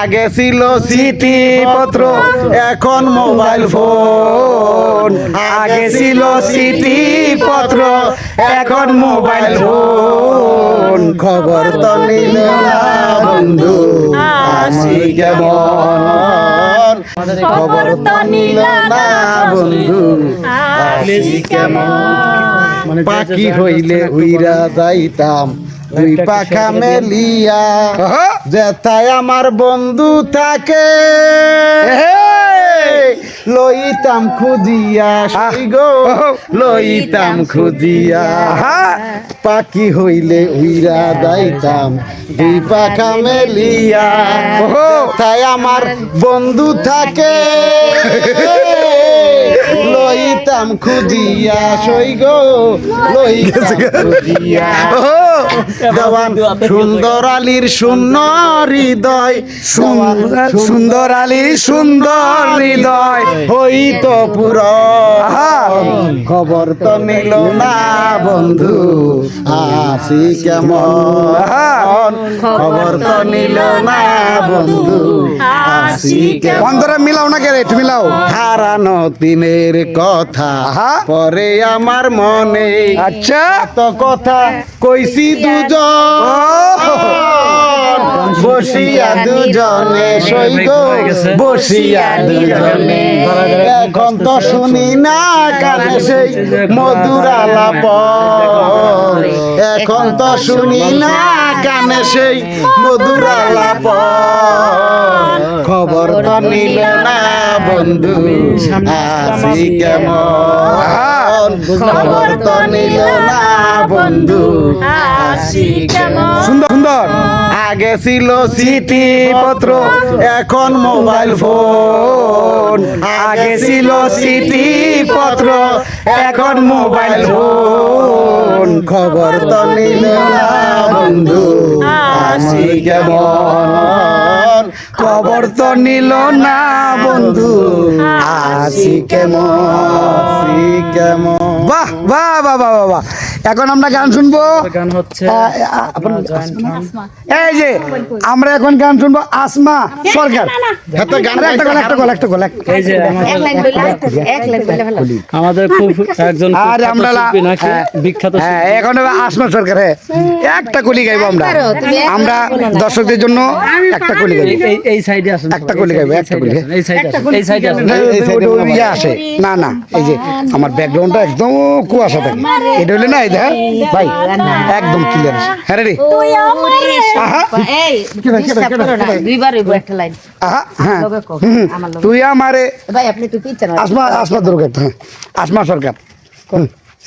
আগে ছিল চিঠি পত্র এখন মোবাইল ফোন। আগে ছিল চিঠি পত্র এখন মোবাইল ফোন। খবর তো নিল না বন্ধু আসি কেমন? খবর তো নিল না বন্ধু আসি কেমন? পাখি হইলে উইরা যাইতাম। দুই পাখা মেলিয়া যেথায় আমার বন্ধু থাকে। লইতাম খুঁজিয়া গো লইতাম খুঁজিয়া। পাখি হইলে উইরা যাইতাম। দুই পাখা মেলিয়া তাই আমার বন্ধু থাকে। লইতাম খুঁজিয়া সই গো লইয়া দেওয়ান সুন্দর আলীর শূন্য হৃদয় সুন্দর আলীর সুন্দর হৃদয়। হইত পুর। খবর তো নিল না বন্ধু। আসি কেমন? খবর তো নিল না বন্ধু। আসি কেমন? অন্তরা মিলাও না কে রেট মিলাও। হারানো দিনের কথা। পরে আমার মনে আচ্ছা। তো কথা কইছি দুজন। বসিয়া দুজনে সইগ বসিয়া দুজনে। এখন তো শুনি না কানে সেই মধুর আলাপ এখন তো শুনি না কানে সেই মধুর আলাপ খবর তো নিল না বন্ধু আসি কেমন? খবর তো নিল না বন্ধু আসি কেমন? সুন্দর সুন্দর। আগে ছিল চিঠি পত্র এখন মোবাইল ফোন। আগে ছিল চিঠি পত্র এখন মোবাইল ফোন। খবর তো নিল না বন্ধু আসি কেমন? খবর তো নিল না বন্ধু আসি কেমন? কেমন? বাহ বাহ বাহ বাহ বাহ বাহ। এখন আমরা গান শুনব গান হচ্ছে এই যে আমরা এখন গান শুনব আসমা সরকার এত একটা গল একটা গল একটা গল একটা এই যে আমাদের- এক লাইন বললে এক লাইন বললে ভালো আমাদের খুব একজন আর আমরা হ্যাঁ, বিখ্যাত হ্যাঁ এখন আসমা সরকার হ্যাঁ একটা কলি গাইবো আমরা আমরা দর্শকদের জন্য একটা কলি গাইবো এই- সাইডে আসেন একটা কলি গাইবো একটা কলি হ্যাঁ। এই সাইডে এই সাইডে ইয়ে আসে না না এই যে আমার ব্যাকগ্রাউন্ডটা একদম কুয়াশা থাকে এটা হলে না ভাই একদম ক্লিয়ার হ্যাঁ রে হ্যাঁ। তুই আমারে আসমা আসমা দুর্গা হ্যাঁ। আসমা সরকার।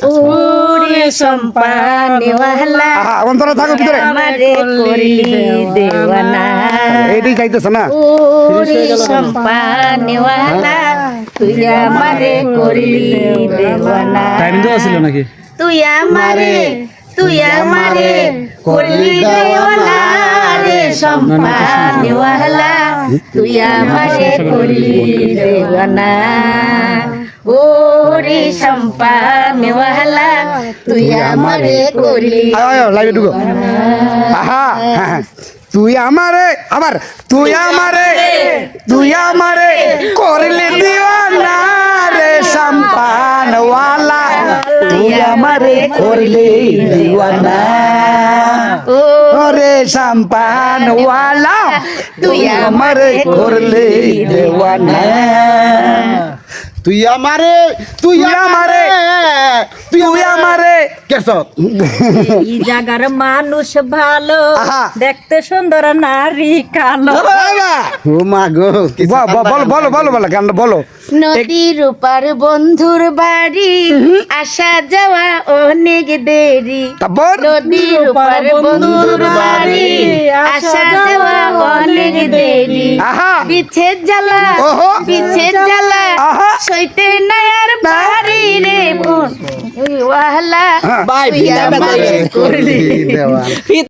ওরে সম্পানেওয়ালা অন্তরা থাকো ভিতরে। আমারে করলি দেওয়ানা। এইটাই চাইতেছে না। ওরে সম্পানেওয়ালা তুই আমারে করলি দেওয়ানা। টাইম দেওয়া ছিল নাকি? তুই আমারে তুই আমারে করলি দেওয়ানা রে সম্পানেওয়ালা তুই আমারে করলি দেওয়ানা। ও রে সম্পানেওয়ালা তুই আমারে করলি আয় আয় লাইভে ঢুকো। আহা হ্যাঁ, হ্যাঁ। তুই আমারে আবার তুই আমারে তুই আমারে করলে দিওয়ানা রে সম্পান ওয়ালা তুই আমারে করলে দিওয়ানা রে সম্পান ওয়ালা তুই আমারে করলে দেওয়ানা। তুই আমারে তুই আমারে, তুই তুই আমারে কেস এই জায়গার মানুষ ভালো দেখতে সুন্দর নারী কালো। ও মা গো বলো বলো বলো বলো গানটা বলো। নদীর উপার বন্ধুর বাড়ি আসা যাওয়া অনেক দেরি। নদীর উপার বন্ধুর বাড়ি আসা যাওয়া অনেক দেরি। বিচ্ছেদ জ্বালা বিচ্ছেদ জ্বালা। বোন ওয়াহলা হ্যাঁ। তুই আমারে করলি। দেওয়া